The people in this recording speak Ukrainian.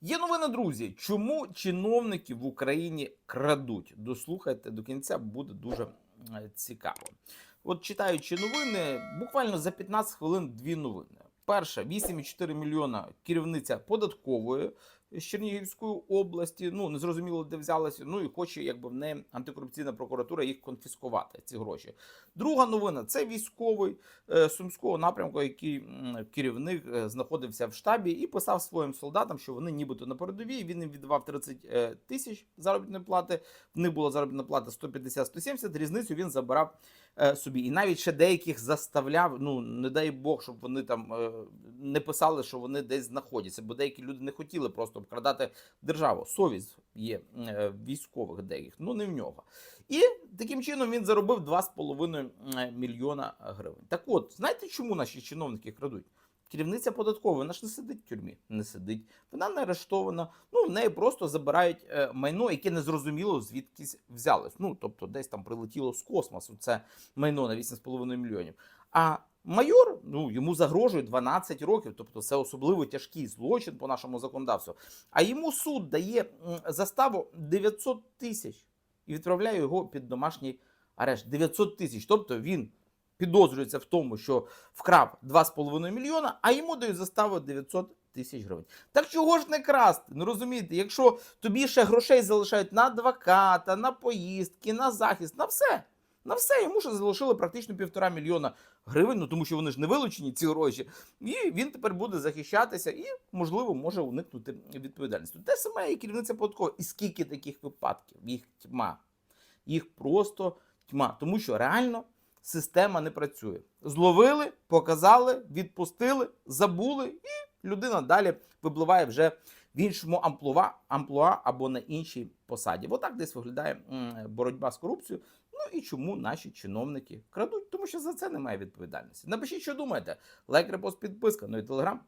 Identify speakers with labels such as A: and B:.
A: Є новини, друзі. Чому чиновники в Україні крадуть? Дослухайте до кінця, буде дуже е, цікаво. От читаючи новини, буквально за 15 хвилин дві новини. Перша 8,4 мільйона керівниця податкової з Чернігівської області. Ну незрозуміло, де взялася. Ну і хоче, якби в неї антикорупційна прокуратура їх конфіскувати. Ці гроші. Друга новина це військовий е, сумського напрямку, який керівник е, знаходився в штабі і писав своїм солдатам, що вони нібито на передовій. Він їм віддавав 30 е, тисяч заробітної плати. В них була заробітна плата 150-170, Різницю він забирав собі. І навіть ще деяких заставляв. Ну не дай Бог, щоб вони там не писали, що вони десь знаходяться, бо деякі люди не хотіли просто обкрадати державу. Совість є е, військових деяких, ну не в нього. І таким чином він заробив 2,5 мільйона гривень. Так от, знаєте, чому наші чиновники крадуть? Керівниця податкової, вона ж не сидить в тюрмі, не сидить. Вона не арештована. Ну, в неї просто забирають е, майно, яке незрозуміло звідкись взялось. Ну, тобто, десь там прилетіло з космосу це майно на 8,5 мільйонів. А майор, ну йому загрожує 12 років, тобто це особливо тяжкий злочин по нашому законодавству. А йому суд дає заставу 900 тисяч і відправляє його під домашній арешт. 900 тисяч. Тобто він підозрюється в тому, що вкрав 2,5 мільйона, а йому дають заставу 900 тисяч гривень. Так чого ж не красти? Ну розумієте, якщо тобі ще грошей залишають на адвоката, на поїздки, на захист, на все. На все йому ще залишили практично півтора мільйона гривень, ну тому що вони ж не вилучені, ці гроші. І він тепер буде захищатися і, можливо, може уникнути відповідальності. Те саме і керівниця податкової. І скільки таких випадків? Їх тьма. Їх просто тьма. Тому що реально система не працює. Зловили, показали, відпустили, забули, і людина далі випливає вже в іншому амплуа, амплуа або на іншій посаді. Отак десь виглядає боротьба з корупцією. І чому наші чиновники крадуть? Тому що за це немає відповідальності. Напишіть, що думаєте. Лайк, репост, підписка. Ну і телеграм.